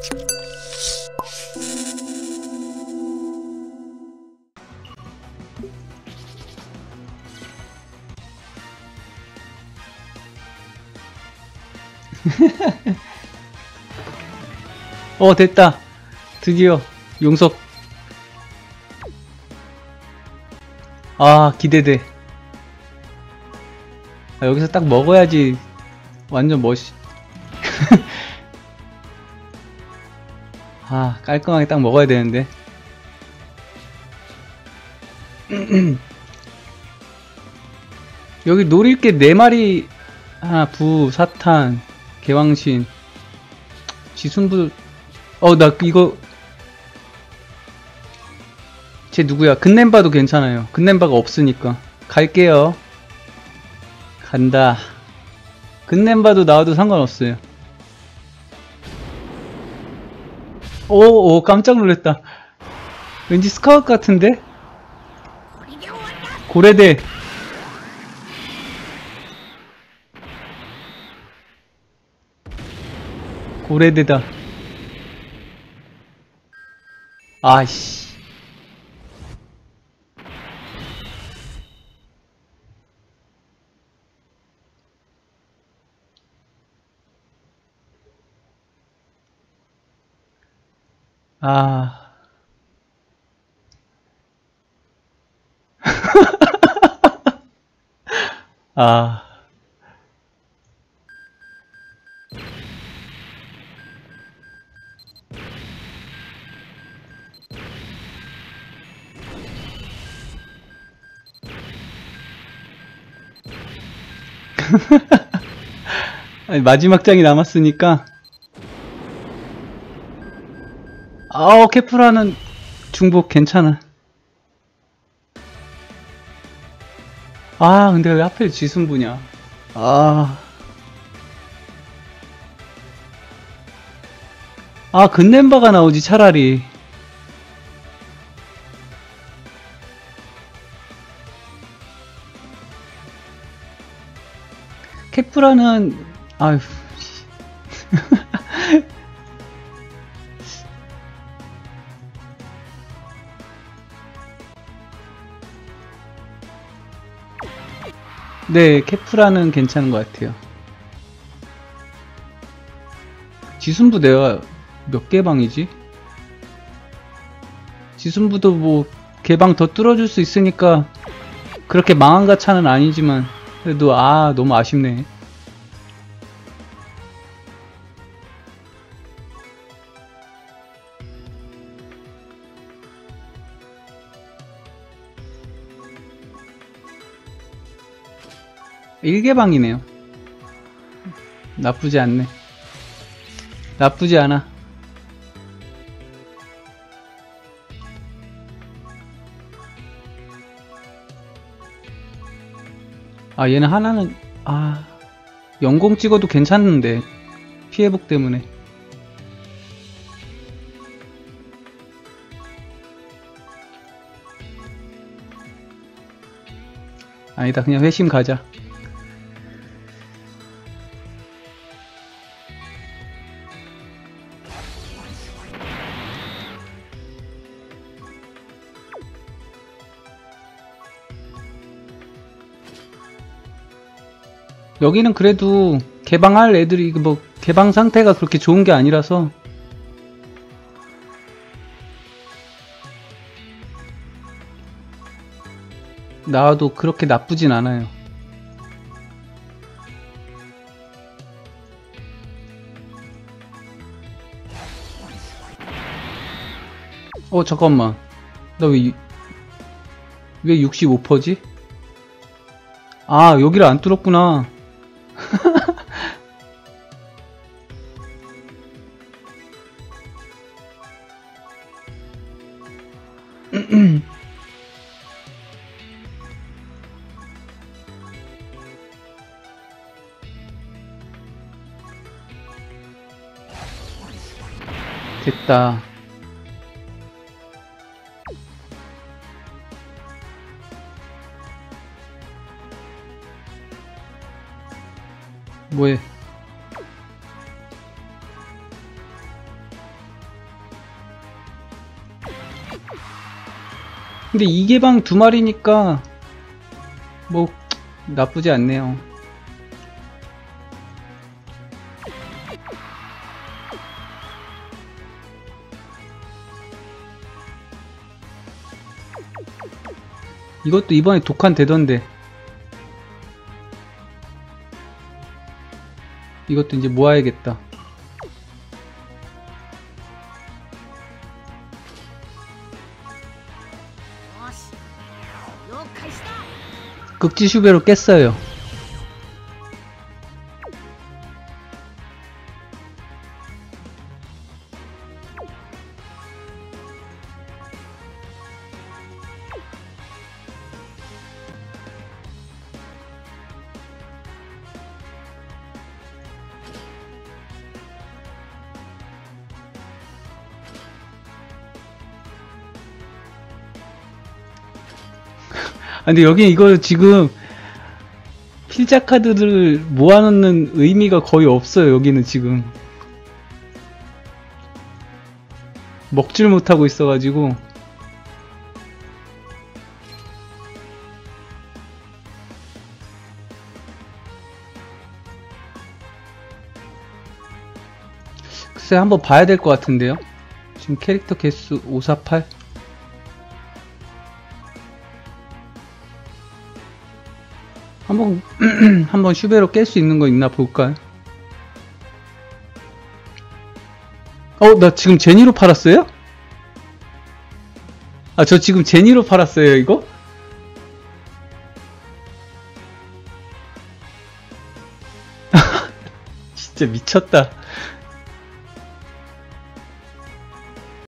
어 됐다. 드디어 용석. 아 기대돼. 아, 여기서 딱 먹어야지. 완전 멋이 아 깔끔하게 딱 먹어야 되는데. 여기 노릴 게 4마리 하나 부 사탄 개왕신 지순부 어 나 이거 쟤 누구야? 근nem바도 괜찮아요. 근nem바가 없으니까. 갈게요. 간다. 근nem바도 나와도 상관없어요 오 오 깜짝 놀랐다. 왠지 스카웃 같은데? 고래대 고래대다. 아씨 아 아. 마지막 장이 남았으니까 아우 케프라는 중복 괜찮아. 아 근데 왜 하필 지순부냐? 아. 아, 근nem바가 나오지, 차라리. 케프라는, 아휴, 네, 케프라는 괜찮은 것 같아요. 지순부 내가 몇 개 방이지? 지순부도 뭐 개방 더 뚫어줄 수 있으니까 그렇게 망한 가차는 아니지만 그래도 아 너무 아쉽네. 일개방이네요. 나쁘지 않네. 나쁘지 않아. 아, 얘는 하나는, 아, 영공 찍어도 괜찮는데. 피해복 때문에. 아니다, 그냥 회심 가자. 여기는 그래도 개방할 애들이 뭐 개방 상태가 그렇게 좋은 게 아니라서 나와도 그렇게 나쁘진 않아요. 어 잠깐만 나 왜 왜 65%지? 아 여기를 안 뚫었구나 됐다. 뭐해? 근데 이개방 두 마리니까 뭐 나쁘지 않네요. 이것도 이번에 독한 되던데. 이것도 이제 모아야겠다. 극지 슈베로 깼어요. 근데 여기 이거 지금 필자 카드를 모아놓는 의미가 거의 없어요. 여기는 지금 먹질 못하고 있어가지고 글쎄 한번 봐야 될 것 같은데요. 지금 캐릭터 개수 548 한번 한번 슈베로 깰 수 있는 거 있나 볼까요? 어, 나 지금 제니로 팔았어요? 아, 저 지금 제니로 팔았어요, 이거? 진짜 미쳤다.